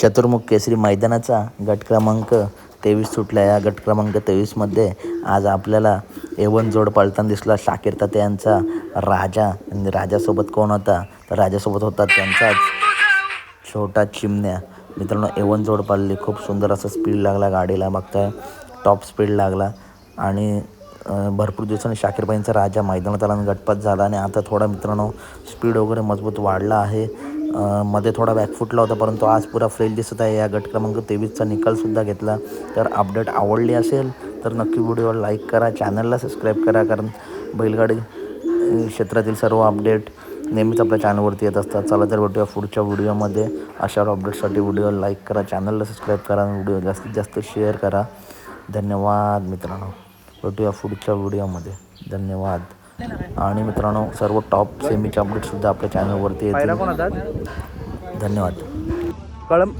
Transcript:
चतुर्मुख केसरी मैदानाचा गट क्रमांक तेवीस सुटला. या गट क्रमांक तेवीसमध्ये आज आपल्याला एवन जोड पळताना दिसला. शाकीर ताते यांचा राजा. आणि राजासोबत कोण होता? तर राजासोबत होता त्यांचाच छोटा चिमण्या. मित्रांनो एवन जोड पाळली. खूप सुंदर असं स्पीड लागला गाडीला. बघताय टॉप स्पीड लागला. आणि भरपूर दिवसांनी शाकीरबाईंचा राजा मैदानात आला आणि गटपात झाला. आणि आता थोडा मित्रांनो स्पीड वगैरे मजबूत वाढला आहे. मध्ये थोडा बॅक फुटला होता परंतु आज पुरा फ्रेश दिसत आहे. या गट क्रमांक तेवीसचा निकालसुद्धा घेतला. तर अपडेट आवडली असेल तर नक्की व्हिडिओ लाईक करा. चॅनलला सबस्क्राईब करा कारण बैलगाडी क्षेत्रातील सर्व अपडेट नेहमीच आपल्या चॅनलवरती येत असतात. चला तर भेटूया पुढच्या व्हिडिओमध्ये अशावर अपडेटसाठी व्हिडिओ लाईक करा. चॅनलला सबस्क्राईब करा आणि व्हिडिओ जास्तीत जास्त शेअर करा. धन्यवाद मित्रांनो. भेटूया पुढच्या व्हिडिओमध्ये धन्यवाद. आणि मित्रांनो सर्व टॉप सेमीचे अपडेटसुद्धा आपल्या चॅनलवरती येतील. धन्यवाद. कळम